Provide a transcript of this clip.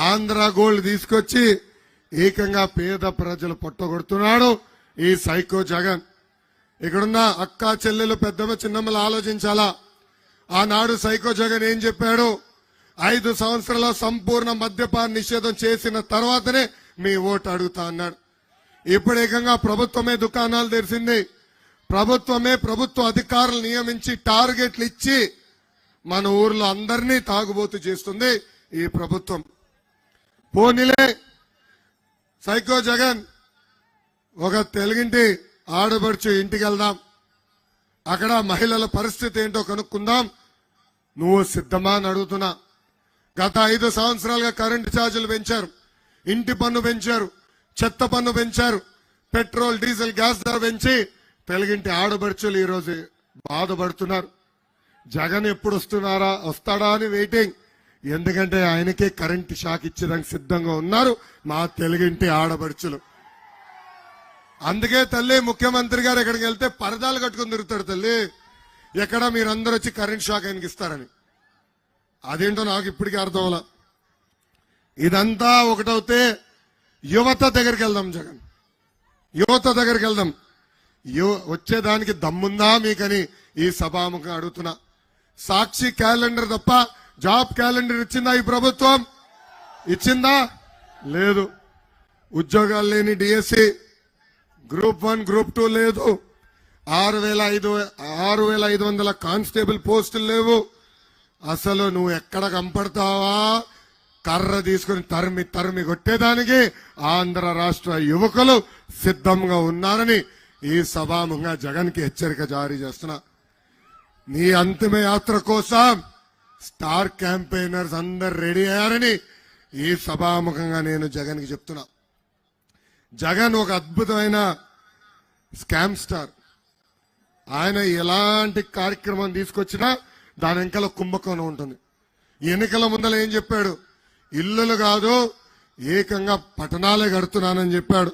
Andhra gold తీసుకొచ్చి ఏకంగా పేద ప్రజలు పొట్టగొడుతున్నాడు ఈ సైకో జగన్. ఇక్కడున్న అక్క చెల్లెలు పెద్దమ్మ చిన్నమ్మలు ఆలోచించాలా? ఆనాడు సైకో జగన్ ఏం చెప్పాడు? ఐదు సంవత్సరాల సంపూర్ణ మద్యపాన నిషేధం చేసిన తర్వాతనే మీ ఓటు అడుగుతా అన్నాడు. ఇప్పుడు ఏకంగా ప్రభుత్వమే దుకాణాలు తెరిసింది ప్రభుత్వమే ప్రభుత్వ అధికారులు నియమించి టార్గెట్లు ఇచ్చి మన ఊర్లో అందరినీ తాగుబోతు చేస్తుంది ఈ ప్రభుత్వం. పోనీలే. సైకో జగన్ ఒక తెలుగింటి ఆడబడుచు ఇంటికి వెళ్దాం అక్కడ మహిళల పరిస్థితి ఏంటో కనుక్కుందాం. నువ్వు సిద్ధమా అని అడుగుతున్నా. గత ఐదు సంవత్సరాలుగా కరెంటు ఛార్జీలు పెంచారు. ఇంటి పన్ను పెంచారు. చెత్త పన్ను పెంచారు. పెట్రోల్ డీజిల్ గ్యాస్ ధర పెంచి తెలుగింటి ఆడబడుచులు ఈరోజు బాధపడుతున్నారు. జగన్ ఎప్పుడు వస్తున్నారా? వస్తాడా అని వెయిటింగ్ ఎందుకంటే ఆయనకే కరెంట్ షాక్ ఇచ్చేదానికి సిద్ధంగా ఉన్నారు మా తెలుగింటి ఆడబడుచులు అందుకే తల్లి ముఖ్యమంత్రి గారు ఎక్కడికి వెళ్తే పరదాలు కట్టుకుని తిరుగుతాడు తల్లి. ఎక్కడ మీరందరూ వచ్చి కరెంట్ షాక్ ఆయనకి ఇస్తారని. అదేంటో నాకు ఇప్పటికీ అర్థం ఇదంతా ఒకటవుతే యువత దగ్గరికి వెళ్దాం జగన్. యువత దగ్గరికి వెళ్దాం. యువ వచ్చేదానికి దమ్ముందా మీకని ఈ సభాముఖం అడుగుతున్నా. సాక్షి క్యాలెండర్ తప్ప జాబ్ క్యాలెండర్ ఇచ్చిందా ఈ ప్రభుత్వం? ఇచ్చిందా? లేదు. ఉద్యోగాలు లేని DSC group one group two లేదు. ఆరు వేల ఐదు ఆరు వేల ఐదు వందల కానిస్టేబుల్ పోస్టులు లేవు. అసలు నువ్వు ఎక్కడ కంపడతావా కర్ర తీసుకుని తరిమి తరిమి కొట్టేదానికి ఆంధ్ర రాష్ట్ర యువకులు సిద్ధంగా ఉన్నారని ఈ సభాముఖంగా జగన్కి హెచ్చరిక జారీ చేస్తున్నా. నీ అంతిమ యాత్ర కోసం స్టార్ క్యాంపెయినర్స్ అందరు రెడీ అయ్యారని ఈ సభాముఖంగా నేను జగన్కి చెప్తున్నా. జగన్ ఒక అద్భుతమైన స్కామ్ స్టార్. ఆయన ఎలాంటి కార్యక్రమం తీసుకొచ్చినా దాని వెనకాల కుంభకోణం ఉంటుంది. ఎన్నికల ముందర ఏం చెప్పాడు? ఇల్లులు కాదు ఏకంగా పట్టణాలే కడుతున్నానని చెప్పాడు.